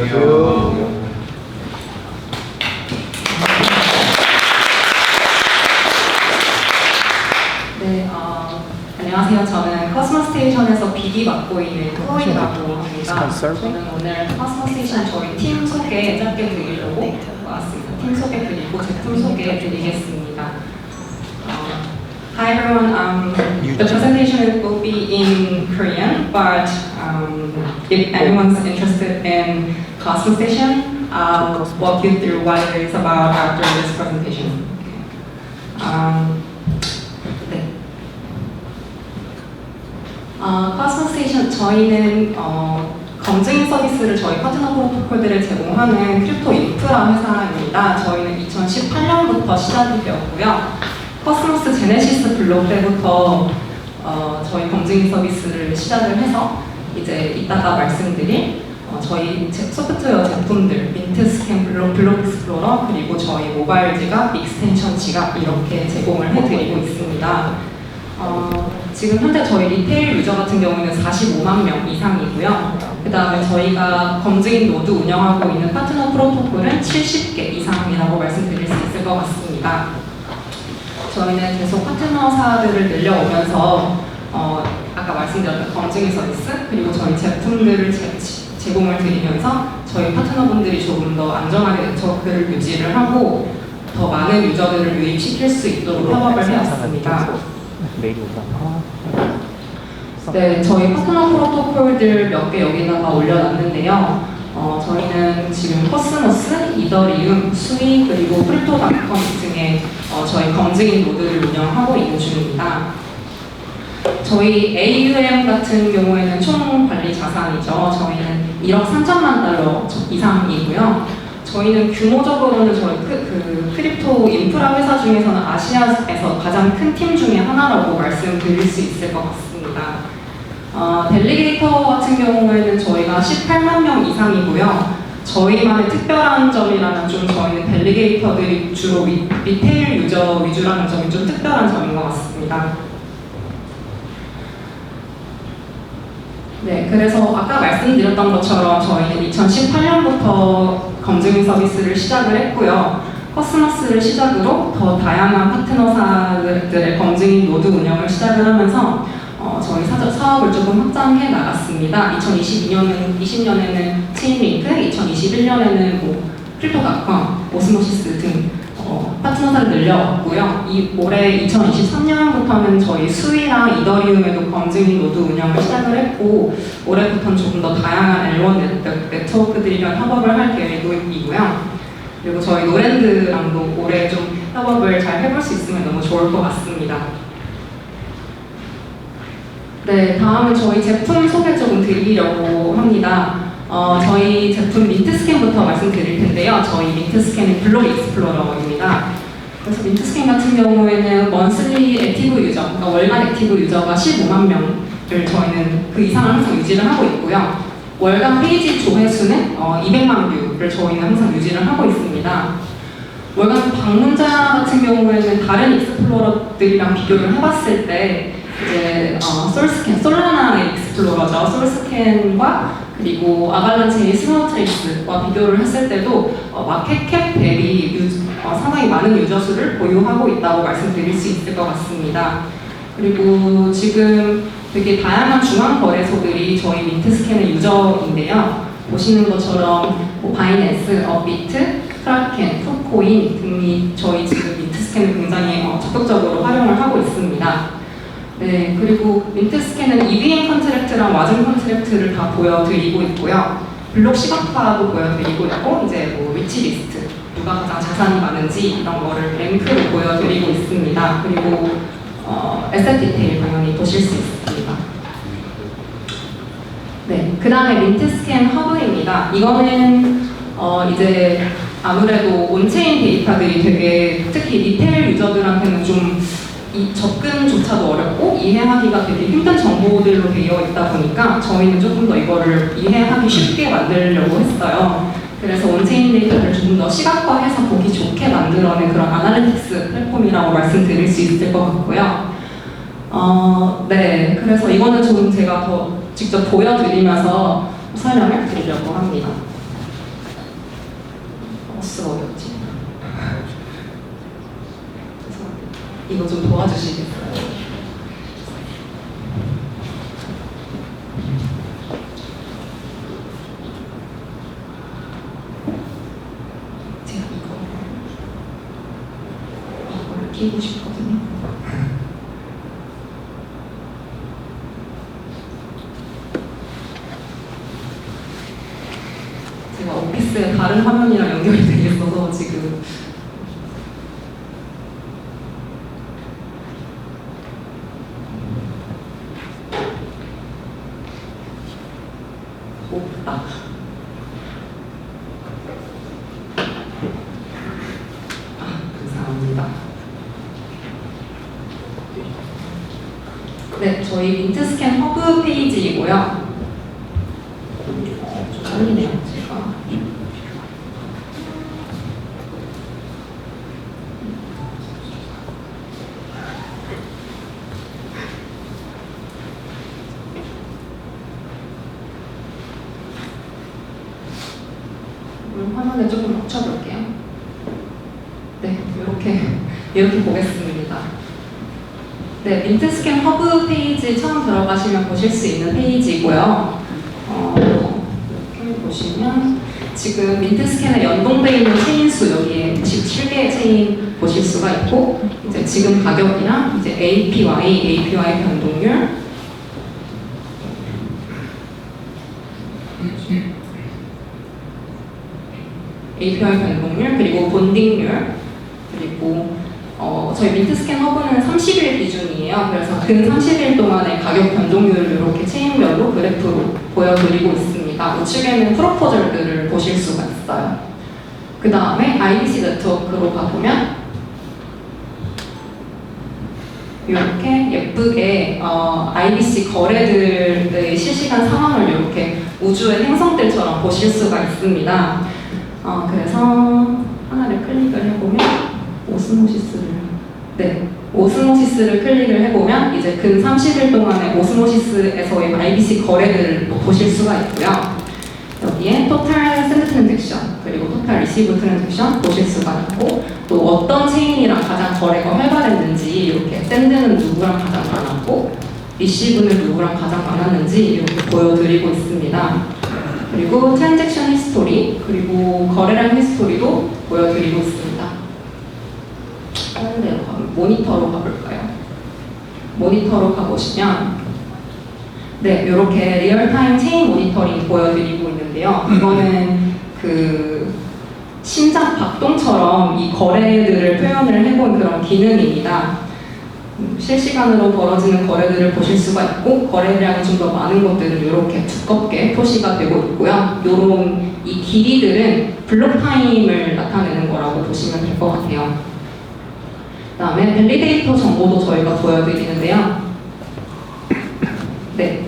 안녕하세요. 네, 어, 안녕하세요. 저는 커스머 스테이션에서 BD 맡고 있는 토이라고 합니다. 저는 오늘 커스머 스테이션 저희 팀 소개 짧게 드리려고 왔습니다. 팀 소개 드리고 제품 소개 드리겠습니다. 어, Hi everyone, um, the presentation will be in Korean, but um, if anyone's interested in Cosmo Station, I'll walk you through what it is about after this presentation. Um, 네. 어, 커스텀 스테이션 저희는 어, 검증 서비스를 저희 파트너 프로토콜들을 제공하는 크립토 인프라 회사입니다. 저희는 2018년부터 시작이 되었고요. 커스모스 제네시스 블록 때부터 어, 저희 검증 서비스를 시작을 해서 이제 이따가 말씀드릴 어, 저희 제- 소프트웨어 제품들 민트 스캔 블록, 블록 익스플로러 그리고 저희 모바일 지갑 익스텐션 지갑 이렇게 제공을 해드리고 있습니다. 어, 지금 현재 저희 리테일 유저 같은 경우는 45만 명 이상이고요. 그 다음에 저희가 검증인 노드 운영하고 있는 파트너 프로토콜은 70개 이상이라고 말씀드릴 수 있을 것 같습니다. 저희는 계속 파트너사들을 늘려오면서 어, 아까 말씀드렸던 검증인 서비스 그리고 저희 제품들을 제, 제공을 드리면서 저희 파트너분들이 조금 더 안전하게 네트워크를 유지를 하고 더 많은 유저들을 유입시킬 수 있도록 협업을 해왔습니다. 오잖아. 네, 저희 파트너 프로토콜들 몇 개 여기다가 올려놨는데요. 어, 저희는 지금 코스모스, 이더리움, 수이 그리고 크립토닷컴 등의 어, 저희 검증인 노드를 운영하고 있는 중입니다. 저희 AUM 같은 경우에는 총 관리 자산이죠. 저희는 1억 3천만 달러 이상이고요. 저희는 규모적으로는 저희 크, 그 크립토 인프라 회사 중에서는 아시아에서 가장 큰 팀 중에 하나라고 말씀드릴 수 있을 것 같습니다. 어, 델리게이터 같은 경우에는 저희가 18만 명 이상이고요. 저희만의 특별한 점이라면 좀 저희는 델리게이터들이 주로 리, 리테일 유저 위주라는 점이 좀 특별한 점인 것 같습니다. 네, 그래서 아까 말씀드렸던 것처럼 저희는 2018년부터 검증 서비스를 시작을 했고요. 커스머스를 시작으로 더 다양한 파트너사들의 검증인 노드 운영을 시작을 하면서 어, 저희 사적 사업을 조금 확장해 나갔습니다. 2022년은 20년에는 체인링크, 2021년에는 뭐 크립토닷컴, 오스모시스 등 어, 파트너사를 늘려왔고요. 이 올해 2023년부터는 저희 수위랑 이더리움에도 검증인 노드 운영을 시작을 했고 올해부터는 조금 더 다양한 L1 네트- 네트워크들이랑 협업을 할 계획이고요. 그리고 저희 노랜드랑도 올해 좀 협업을 잘 해볼 수 있으면 너무 좋을 것 같습니다. 네, 다음은 저희 제품 소개 조금 드리려고 합니다. 어, 저희 제품 민트 스캔부터 말씀드릴 텐데요. 저희 민트 스캔은 블록 익스플로러입니다. 그래서 민트 스캔 같은 경우에는 먼슬리 액티브 유저, 그러니까 월간 액티브 유저가 15만 명을 저희는 그 이상을 항상 유지를 하고 있고요. 월간 페이지 조회수는 어, 200만 뷰를 저희는 항상 유지를 하고 있습니다. 월간 방문자 같은 경우에는 다른 익스플로러들이랑 비교를 해봤을 때 이제 어, 솔스캔, 솔라나 익스플로러죠. 솔스캔과 그리고 아발란체의 스노트레이스와 비교를 했을 때도 어, 마켓캡 대비 유, 어, 상당히 많은 유저 수를 보유하고 있다고 말씀드릴 수 있을 것 같습니다. 그리고 지금 되게 다양한 중앙 거래소들이 저희 민트스캔의 유저인데요. 보시는 것처럼 뭐 바이낸스, 업비트, 크라켄, 푸코인 등이 저희 지금 민트스캔을 굉장히 어, 적극적으로 활용을 하고 있습니다. 네, 그리고 민트스캔은 EVM 컨트랙트랑 와전 컨트랙트를 다 보여드리고 있고요. 블록 시각화도 보여드리고 있고, 이제 뭐 위치 리스트, 누가 가장 자산이 많은지 이런 거를 랭크로 보여드리고 있습니다. 그리고 어, 에셋 디테일 당연히 보실 수 있습니다. 네, 그 다음에 민트스캔 허브입니다. 이거는 어, 이제 아무래도 온체인 데이터들이 되게 특히 리테일 유저들한테는 좀 이 접근조차도 어렵고 이해하기가 되게 힘든 정보들로 되어 있다 보니까 저희는 조금 더 이거를 이해하기 쉽게 만들려고 했어요. 그래서 온체인 데이터를 조금 더 시각화해서 보기 좋게 만들어낸 그런 아날리틱스 플랫폼이라고 말씀드릴 수 있을 것 같고요. 어, 네, 그래서 이거는 좀 제가 더 직접 보여드리면서 설명을 드리려고 합니다. 마우스가 어디였지? 죄송합니다. 이거 좀 도와주시겠어요? 제가 이거 이걸 끼고 싶거든요. 제가 오피스에 다른 화면이랑 연결이 돼 있어서 지금 없다. 아, 감사합니다. 네, 저희 민트스캔 허브 페이지이고요. 좀 떨리네요, 제가. 음, 화면을 조금 맞춰볼게요. 네, 이렇게 이렇게 보겠습니다. 네, 민트스캔 허브 페이지 처음 들어가시면 보실 수 있는 페이지고요. 어, 이렇게 보시면 지금 민트스캔에 연동되어 있는 체인 수 여기에 97개의 체인 보실 수가 있고 이제 지금 가격이랑 이제 APY, APY 변동률 API 변동률 그리고 본딩률 그리고 어, 저희 민트스캔 허브는 30일 기준이에요. 그래서 근 30일 동안의 가격 변동률을 이렇게 체인별로 그래프로 보여드리고 있습니다. 우측에는 프로포절들을 보실 수가 있어요. 그 다음에 IBC 네트워크로 가보면 이렇게 예쁘게 어, IBC 거래들의 실시간 상황을 이렇게 우주의 행성들처럼 보실 수가 있습니다. 어, 그래서 하나를 클릭을 오스모시스를 네 오스모시스를 클릭을 해보면 이제 근 30일 동안의 오스모시스에서의 IBC 거래들을 또 보실 수가 있고요. 여기에 토탈 샌드 트랜잭션 그리고 토탈 리시브 트랜잭션 보실 수가 있고 또 어떤 체인이랑 가장 거래가 활발했는지 이렇게 샌드는 누구랑 가장 많았고 리시브는 누구랑 가장 많았는지 이렇게 보여드리고 있습니다. 그리고 트랜잭션 히스토리 그리고 거래량 히스토리도 보여드리고 있습니다. 다른 데로 가 모니터로 가볼까요? 모니터로 가보시면 네 이렇게 리얼타임 체인 모니터링 보여드리고 있는데요. 이거는 그 심장 박동처럼 이 거래들을 표현을 해본 그런 기능입니다. 음, 실시간으로 벌어지는 거래들을 보실 수가 있고 거래량이 좀 더 많은 것들은 이렇게 두껍게 표시가 되고 있고요. 이런 이 길이들은 블록 타임을 나타내는 거라고 보시면 될 것 같아요. 그 다음에 밸리데이터 정보도 저희가 보여드리는데요. 네,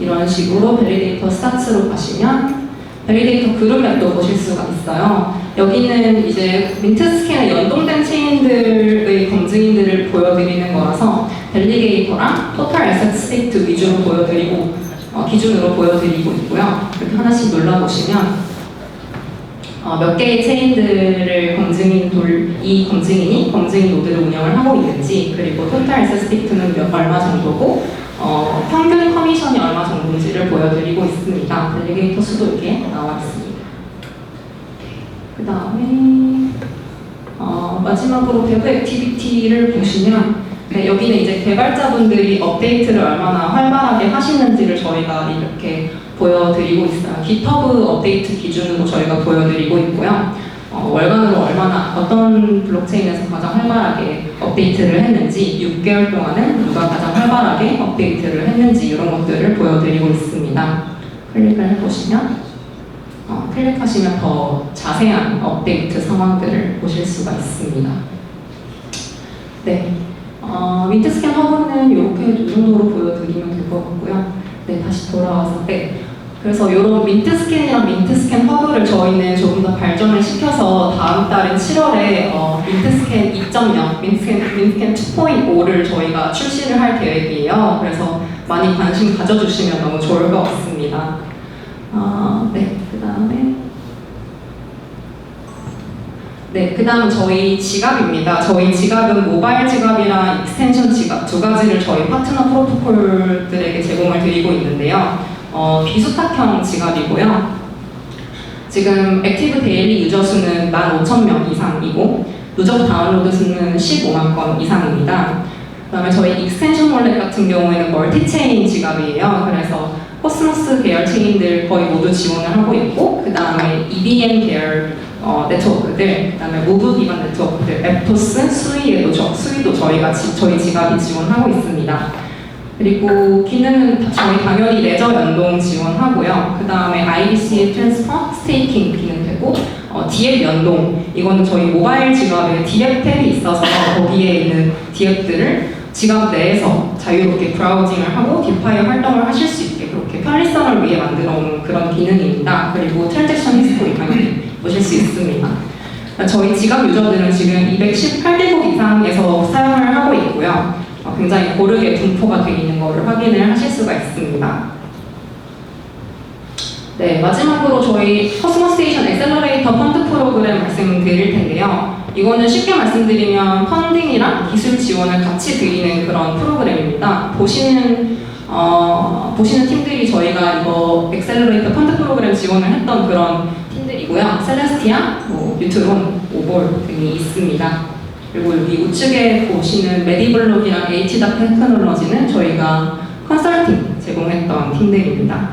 이런 식으로 밸리데이터 스타츠로 가시면 밸리데이터 그룹맵도 보실 수가 있어요. 여기는 이제 민트스캔에 연동된 체인들의 검증인들을 보여드리는 거라서 밸리게이터랑 토탈 에셋 스테이트 위주로 보여드리고 어, 기준으로 보여드리고 있고요. 이렇게 하나씩 눌러보시면 어, 몇 개의 체인들을 검증인 돌, 이 검증인이 검증인 노드를 운영을 하고 있는지 그리고 토탈 스테이트는 몇 얼마 정도고 어, 평균 커미션이 얼마 정도인지를 보여드리고 있습니다. 델리게이터 수도 이렇게 나와 있습니다. 그 다음에 어, 마지막으로 배브 액티비티를 보시면 네, 여기는 이제 개발자분들이 업데이트를 얼마나 활발하게 하시는지를 저희가 이렇게 보여드리고 있어요. GitHub 업데이트 기준으로 저희가 보여드리고 있고요. 어, 월간으로 얼마나 어떤 블록체인에서 가장 활발하게 업데이트를 했는지 6개월 동안은 누가 가장 활발하게 업데이트를 했는지 이런 것들을 보여드리고 있습니다. 클릭을 해보시면 어, 클릭하시면 더 자세한 업데이트 상황들을 보실 수가 있습니다. 네, 어, 민트스캔 허브는 이렇게 이 정도로 보여드리면 될 것 같고요. 네, 다시 돌아와서 네. 그래서 이런 민트스캔이랑 민트스캔 허브를 저희는 조금 더 발전을 시켜서 다음 달인 7월에 어, 민트스캔 2.0, 민트스캔, 민트스캔 2.5를 저희가 출시를 할 계획이에요. 그래서 많이 관심 가져주시면 너무 좋을 것 같습니다. 아, 네, 그 다음에 네, 그 다음 저희 지갑입니다. 저희 지갑은 모바일 지갑이랑 익스텐션 지갑 두 가지를 저희 파트너 프로토콜들에게 제공을 드리고 있는데요. 어, 비수탁형 지갑이고요. 지금 액티브 데일리 유저 수는 15,000명 이상이고 누적 다운로드 수는 15만 건 이상입니다. 그다음에 저희 익스텐션 월렛 같은 경우에는 멀티체인 지갑이에요. 그래서 코스모스 계열 체인들 거의 모두 지원을 하고 있고 그 다음에 EBM 계열 어, 네트워크들, 그다음에 무브 기반 네트워크들, 에토스, 수위에도 저, 수위도 저희가 지, 저희 지갑이 지원하고 있습니다. 그리고 기능은 다- 저희 당연히 레저 연동 지원하고요. 그 다음에 IBC 트랜스퍼, 스테이킹 기능 되고 어, 디앱 연동 이거는 저희 모바일 지갑에 디앱 탭이 있어서 거기에 있는 디앱들을 지갑 내에서 자유롭게 브라우징을 하고 디파이 활동을 하실 수 있게 그렇게 편리성을 위해 만들어 놓은 그런 기능입니다. 그리고 트랜잭션 히스토리 당연히 보실 수 있습니다. 저희 지갑 유저들은 지금 218개국 이상에서 사용을 하고 있고요. 어, 굉장히 고르게 분포가 되어 있는 것을 확인을 하실 수가 있습니다. 네, 마지막으로 저희 커스머 스테이션 엑셀러레이터 펀드 프로그램 말씀드릴 텐데요. 이거는 쉽게 말씀드리면 펀딩이랑 기술 지원을 같이 드리는 그런 프로그램입니다. 보시는 어, 보시는 팀들이 저희가 이거 엑셀러레이터 펀드 프로그램 지원을 했던 그런 팀들이고요. 셀레스티아, 뭐, 유트론, 오볼 등이 있습니다. 그리고 여기 우측에 보시는 메디블록이랑 H다 테크놀로지는 저희가 컨설팅 제공했던 팀들입니다.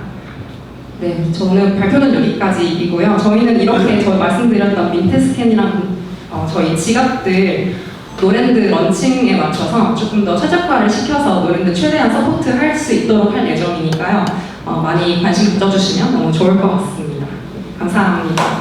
네, 저는 발표는 여기까지이고요. 저희는 이렇게 저 말씀드렸던 민트 스캔이랑 어, 저희 지갑들 노랜드 런칭에 맞춰서 조금 더 최적화를 시켜서 노랜드 최대한 서포트 할 수 있도록 할 예정이니까요. 어, 많이 관심 가져주시면 너무 좋을 것 같습니다. 감사합니다.